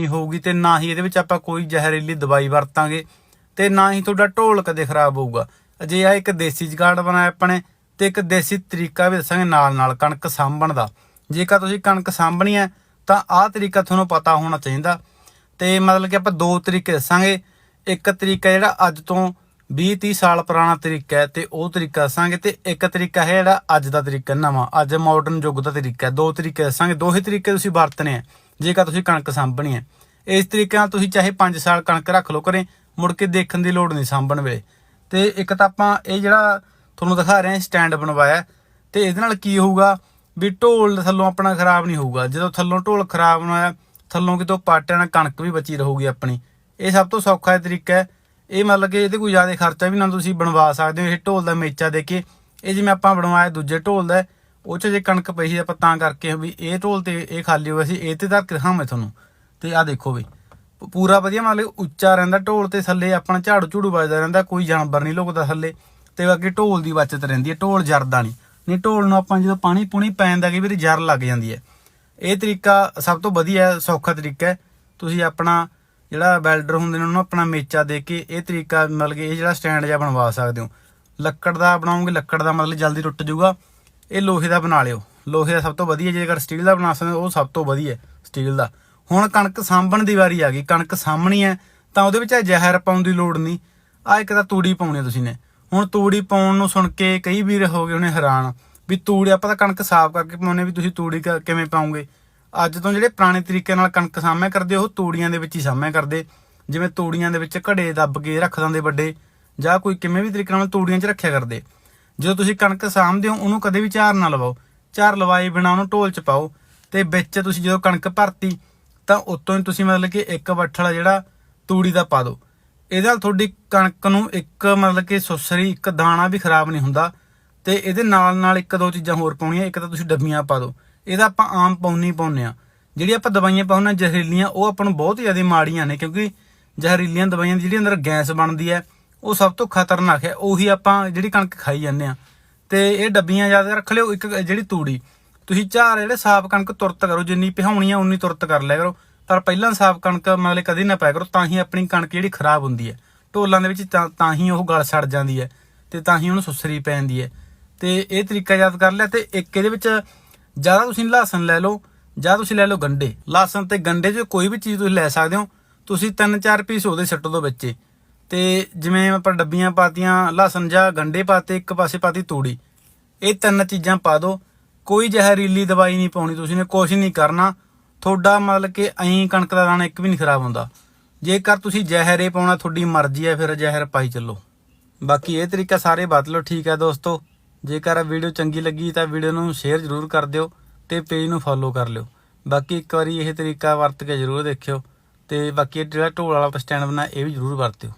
ਨਹੀਂ ਹੋਊਗੀ ਤੇ ਨਾ ਹੀ ਇਹਦੇ ਵਿੱਚ ਆਪਾਂ ਕੋਈ ਜ਼ਹਿਰੀਲੀ ਦਵਾਈ ਵਰਤਾਂਗੇ ਤੇ ਨਾ ਹੀ ਤੁਹਾਡਾ ਢੋਲ ਕਦੇ ਖਰਾਬ ਹੋਊਗਾ। ਅਜੇ ਆ ਇੱਕ ਦੇਸੀ ਜਗਾੜ ਬਣਾਇਆ ਆਪਣੇ ਤੇ ਇੱਕ ਦੇਸੀ ਤਰੀਕਾ ਵੀ ਦੱਸਾਂਗੇ ਨਾਲ ਨਾਲ ਕਣਕ ਸਾਂਭਣ ਦਾ। ਜੇਕਰ ਤੁਸੀਂ ਕਣਕ ਸਾਂਭਣੀ ਹੈ ਤਾਂ ਆਹ ਤਰੀਕਾ ਤੁਹਾਨੂੰ ਪਤਾ ਹੋਣਾ ਚਾਹੀਦਾ ਤੇ ਮਤਲਬ ਕਿ ਆਪਾਂ ਦੋ ਤਰੀਕੇ ਦੱਸਾਂਗੇ। ਇੱਕ ਤਰੀਕਾ ਜਿਹੜਾ ਅੱਜ ਤੋਂ 20 30 ਸਾਲ ਪੁਰਾਣਾ ਤਰੀਕਾ ਹੈ ਤੇ ਉਹ ਤਰੀਕਾ ਦੱਸਾਂਗੇ ਤੇ ਇੱਕ ਤਰੀਕਾ ਹੈ ਜਿਹੜਾ ਅੱਜ ਦਾ ਤਰੀਕਾ, ਨਵਾਂ, ਅੱਜ ਮਾਡਰਨ ਯੁੱਗ ਦਾ ਤਰੀਕਾ ਦੋ ਤਰੀਕੇ ਦੱਸਾਂਗੇ ਦੋਹੇ ਤਰੀਕੇ ਤੁਸੀਂ ਵਰਤਣੇ ਆ ਜੇਕਰ ਤੁਸੀਂ ਕਣਕ ਸਾਂਭਣੀ ਹੈ। ਇਸ ਤਰੀਕੇ ਨਾਲ ਤੁਸੀਂ ਚਾਹੇ 5 ਸਾਲ ਕਣਕ ਰੱਖ ਲਓ ਘਰੇ, ਮੁੜ ਕੇ ਦੇਖਣ ਦੀ ਲੋੜ ਨਹੀਂ ਸਾਂਭਣ ਵੇਲੇ। ਤੇ ਇੱਕ ਤਾਂ ਆਪਾਂ ਇਹ ਜਿਹੜਾ ਤੁਹਾਨੂੰ ਦਿਖਾ ਰਹੇ ਹਾਂ, ਸਟੈਂਡ ਬਣਵਾਇਆ ਤੇ ਇਹਦੇ ਨਾਲ ਕੀ ਹੋਊਗਾ ਵੀ ਢੋਲ ਥੱਲੋਂ ਆਪਣਾ ਖਰਾਬ ਨਹੀਂ ਹੋਊਗਾ। ਜਦੋਂ ਥੱਲੋਂ ਢੋਲ ਖਰਾਬ ਨਾ ਹੋਇਆ ਥੱਲੋਂ ਕਿਤੋਂ ਪਾਟਿਆਂ ਨਾਲ ਕਣਕ ਵੀ ਬਚੀ ਰਹੂਗੀ ਆਪਣੀ। ਇਹ ਸਭ ਤੋਂ ਸੌਖਾ ਤਰੀਕਾ ਹੈ। ਇਹ ਮਤਲਬ ਕਿ ਇਹਦੇ ਕੋਈ ਜ਼ਿਆਦਾ ਖਰਚਾ ਵੀ ਨਾ ਤੁਸੀਂ ਬਣਵਾ ਸਕਦੇ ਹੋ। ਇਹ ਢੋਲ ਦਾ ਮੇਚਾ ਦੇ ਕੇ ਇਹ ਜਿਵੇਂ ਆਪਾਂ ਬਣਵਾਇਆ ਦੂਜੇ ਢੋਲ ਦਾ ਉਹ ਚ ਜੇ ਕਣਕ ਪਈ ਸੀ ਆਪਾਂ ਤਾਂ ਕਰਕੇ ਵੀ ਇਹ ਢੋਲ ਤੇ ਇਹ ਖਾਲੀ ਹੋਇਆ ਸੀ, ਇਹ ਤੇ ਧਰ ਕੇ ਦਿਖਾਵਾਂ ਤੁਹਾਨੂੰ। ਤੇ ਆਹ ਦੇਖੋ ਵੀ ਪੂਰਾ ਵਧੀਆ ਮਤਲਬ ਉੱਚਾ ਰਹਿੰਦਾ ਢੋਲ ਤੇ ਥੱਲੇ ਆਪਣਾ ਝਾੜੂ ਝੂੜੂ ਵੱਜਦਾ ਰਹਿੰਦਾ, ਕੋਈ ਜਾਨਵਰ ਨਹੀਂ ਲੁਕਦਾ ਥੱਲੇ। ਤੇ ਬਾਕੀ ਢੋਲ ਦੀ ਬਚਤ ਰਹਿੰਦੀ ਹੈ, ਢੋਲ ਜਰਦਾ ਨਹੀਂ। ਨਹੀਂ, ਢੋਲ ਨੂੰ ਆਪਾਂ ਜਦੋਂ ਪਾਣੀ ਪੂਣੀ ਪੈਂਦਾ ਕਈ ਵਾਰੀ ਜਰ ਲੱਗ ਜਾਂਦੀ ਹੈ। ਇਹ ਤਰੀਕਾ ਸਭ ਤੋਂ ਵਧੀਆ, ਸੌਖਾ ਤਰੀਕਾ ਹੈ। ਤੁਸੀਂ ਆਪਣਾ ਜਿਹੜਾ ਵੈਲਡਰ ਹੁੰਦੇ ਨੇ, ਉਹਨੂੰ ਆਪਣਾ ਮੇਚਾ ਦੇ ਕੇ ਇਹ ਤਰੀਕਾ ਮਤਲਬ ਕਿ ਇਹ ਜਿਹੜਾ ਸਟੈਂਡ ਜਿਹਾ ਬਣਵਾ ਸਕਦੇ ਹੋ। ਲੱਕੜ ਦਾ ਬਣਾਉਂਗੇ ਲੱਕੜ ਦਾ ਮਤਲਬ ਜਲਦੀ ਟੁੱਟ ਜਾਊਗਾ। ਇਹ ਲੋਹੇ ਦਾ ਬਣਾ ਲਿਓ। ਲੋਹੇ ਦਾ ਸਭ ਤੋਂ ਵਧੀਆ, ਜੇਕਰ ਸਟੀਲ ਦਾ ਬਣਾ ਸਕਦੇ ਉਹ ਸਭ ਤੋਂ ਵਧੀਆ ਸਟੀਲ ਦਾ। ਹੁਣ ਕਣਕ ਸਾਂਭਣ ਦੀ ਵਾਰੀ ਆ ਗਈ। ਕਣਕ ਸਾਂਭਣੀ ਹੈ, ਤਾਂ ਉਹਦੇ ਵਿੱਚ ਇਹ ਜ਼ਹਿਰ ਪਾਉਣ ਦੀ ਲੋੜ ਨਹੀਂ। ਆ ਇੱਕ ਤਾਂ ਤੂੜੀ ਪਾਉਣੀ ਤੁਸੀਂ ਨੇ। ਹੁਣ ਤੂੜੀ ਪਾਉਣ ਨੂੰ ਸੁਣ ਕੇ ਕਈ ਵੀਰ ਹੋ ਗਏ ਉਹਨੇ ਹੈਰਾਨ, ਵੀ ਤੂੜੀ ਆਪਾਂ ਤਾਂ ਕਣਕ ਸਾਫ਼ ਕਰਕੇ ਪਾਉਨੇ ਵੀ ਤੁਸੀਂ ਤੂੜੀ ਕ- ਕਿਵੇਂ ਪਾਉਂਗੇ? ਅੱਜ ਤੋਂ ਜਿਹੜੇ ਪੁਰਾਣੇ ਤਰੀਕੇ ਨਾਲ ਕਣਕ ਸਾਂਭਿਆ ਕਰਦੇ, ਉਹ ਤੂੜੀਆਂ ਦੇ ਵਿੱਚ ਹੀ ਸਾਂਭਿਆ ਕਰਦੇ। ਜਿਵੇਂ ਤੂੜੀਆਂ ਦੇ ਵਿੱਚ ਘੜੇ ਦੱਬ ਕੇ ਰੱਖ ਦਿੰਦੇ ਵੱਡੇ, ਜਾਂ ਕੋਈ ਕਿਵੇਂ ਵੀ ਤਰੀਕੇ ਨਾਲ ਤੂੜੀਆਂ 'ਚ ਰੱਖਿਆ ਕਰਦੇ। ਜਦੋਂ ਤੁਸੀਂ ਕਣਕ ਸਾਂਭਦੇ ਹੋ, ਉਹਨੂੰ ਕਦੇ ਵੀ ਝਾਰ ਨਾ ਲਵਾਓ। ਝਾਰ ਲਵਾਏ ਬਿਨਾ ਉਹਨੂੰ ਢੋਲ 'ਚ ਪਾਓ। ਤੇ ਵਿੱਚ ਤੁਸੀਂ ਜਦੋਂ ਕਣਕ ਭਰਤੀ, ਤਾਂ ਉਤੋਂ ਹੀ ਤੁਸੀਂ ਮਤਲਬ ਕਿ ਇੱਕ ਬੱਠਲ ਜਿਹੜਾ ਤੂੜੀ ਦਾ ਪਾ ਦਿਓ। ਇਹਦੇ ਨਾਲ ਤੁਹਾਡੀ ਕਣਕ ਨੂੰ ਇੱਕ ਮਤਲਬ ਕਿ ਸੁਸਰੀ, ਇੱਕ ਦਾਣਾ ਵੀ ਖਰਾਬ ਨਹੀਂ ਹੁੰਦਾ। ਤੇ ਇਹਦੇ ਨਾਲ ਨਾਲ ਇੱਕ ਦੋ ਚੀਜ਼ਾਂ ਹੋਰ ਪਾਉਣੀਆਂ, ਇੱਕ ਤਾਂ ਤੁਸੀਂ ਡੱਬੀਆਂ ਪਾ ਦਿਓ। ਇਹਦਾ ਆਪਾਂ ਆਮ ਪਾਉਣੀ ਪਾਉਂਦੇ ਆ ਜਿਹੜੀ ਆਪਾਂ ਦਵਾਈਆਂ ਪਾਉਣਾ ਜ਼ਹਿਰੀਲੀਆਂ, ਉਹ ਆਪਾਂ ਨੂੰ ਬਹੁਤ ਜ਼ਿਆਦਾ ਮਾੜੀਆਂ ਨੇ, ਕਿਉਂਕਿ ਜ਼ਹਿਰੀਲੀਆਂ ਦਵਾਈਆਂ ਦੀ ਜਿਹੜੀ ਅੰਦਰ ਗੈਸ ਬਣਦੀ ਹੈ ਉਹ ਸਭ ਤੋਂ ਖਤਰਨਾਕ ਹੈ। ਉਹੀ ਆਪਾਂ ਜਿਹੜੀ ਕਣਕ ਖਾਈ ਜਾਂਦੇ ਆ ਤੇ ਇਹ ਡੱਬੀਆਂ ਯਾਦ ਰੱਖ ਲਿਓ, ਇੱਕ ਜਿਹੜੀ ਤੂੜੀ। ਤੁਸੀਂ ਝਾਰ ਜਿਹੜੇ ਸਾਫ਼ ਕਣਕ ਤੁਰਤ ਕਰੋ, ਜਿੰਨੀ ਪਿਹਾਉਣੀ ਆ ਉਨੀ ਤੁਰਤ ਕਰ ਲਿਆ ਕਰੋ। ਪਰ ਪਹਿਲਾਂ ਸਾਫ਼ ਕਣਕ ਮਤਲਬ ਕਦੇ ਨਾ ਪਾਇਆ ਕਰੋ, ਤਾਂ ਹੀ ਆਪਣੀ ਕਣਕ ਜਿਹੜੀ ਖਰਾਬ ਹੁੰਦੀ ਹੈ। ਢੋਲਾਂ ਦੇ ਵਿੱਚ ਤਾਂ ਹੀ ਉਹ ਗਲ ਸੜ ਜਾਂਦੀ ਹੈ ਤੇ ਤਾਂ ਹੀ ਉਹਨੂੰ ਸੁਸਰੀ ਪੈ ਜਾਂਦੀ ਹੈ। ਤੇ ਇਹ ਤਰੀਕਾ ਯਾਦ ਕਰ ਲਿਆ ਤੇ ਇੱਕ ਇਹਦੇ ਵਿੱਚ ਜ਼ਿਆਦਾ ਤੁਸੀਂ ਲਸਣ ਲੈ ਲਓ ਜਾਂ ਤੁਸੀਂ ਲੈ ਲਓ ਗੰਡੇ। ਲਸਣ ਤੇ ਗੰਡੇ 'ਚ ਕੋਈ ਵੀ ਚੀਜ਼ ਤੁਸੀਂ ਲੈ ਸਕਦੇ ਹੋ। ਤੁਸੀਂ ਤਿੰਨ ਚਾਰ ਪੀਸ ਉਹਦੇ ਸੱਟ ਦੋ ਵਿੱਚੇ। ਤੇ ਜਿਵੇਂ ਆਪਾਂ ਡੱਬੀਆਂ ਪਾਤੀਆਂ, ਲਸਣ ਜਾਂ ਗੰਡੇ ਪਾਤੇ, ਇੱਕ ਪਾਸੇ ਪਾਤੀ ਤੂੜੀ। ਇਹ ਤਿੰਨ ਚੀਜ਼ਾਂ ਪਾ ਦਿਓ ਕੋਈ ਜ਼ਹਿਰੀਲੀ ਦਵਾਈ ਨਹੀਂ ਪਾਉਣੀ ਤੁਸੀਂ ਨੇ, ਕੁਛ ਨਹੀਂ ਕਰਨਾ। ਤੁਹਾਡਾ ਮਤਲਬ ਕਿ ਐਂ ਕਣਕ ਦਾ ਦਾਣਾ ਇੱਕ ਵੀ ਨਹੀਂ ਖਰਾਬ ਹੁੰਦਾ। ਜੇਕਰ ਤੁਸੀਂ ਜ਼ਹਿਰੇ ਪਾਉਣਾ, ਤੁਹਾਡੀ ਮਰਜ਼ੀ ਹੈ, ਫਿਰ ਜ਼ਹਿਰ ਪਾਈ ਚੱਲੋ। ਬਾਕੀ ਇਹ ਤਰੀਕਾ ਸਾਰੇ ਬਦਲ ਲਓ, ਠੀਕ ਹੈ ਦੋਸਤੋ। ਜੇਕਰ ਵੀਡੀਓ ਚੰਗੀ ਲੱਗੀ ਤਾਂ ਵੀਡੀਓ ਨੂੰ ਸ਼ੇਅਰ ਜ਼ਰੂਰ ਕਰ ਦਿਓ ਤੇ ਪੇਜ ਨੂੰ ਫੋਲੋ ਕਰ ਲਿਓ। ਬਾਕੀ ਇੱਕ ਵਾਰੀ ਇਹ ਤਰੀਕਾ ਵਰਤ ਕੇ ਜ਼ਰੂਰ ਦੇਖਿਓ ਤੇ ਬਾਕੀ ਇਹ ਜਿਹੜਾ ਢੋਲ ਵਾਲਾ ਸਟੈਂਡ ਬਣਾ ਇਹ ਵੀ ਜ਼ਰੂਰ ਵਰਤਿਓ।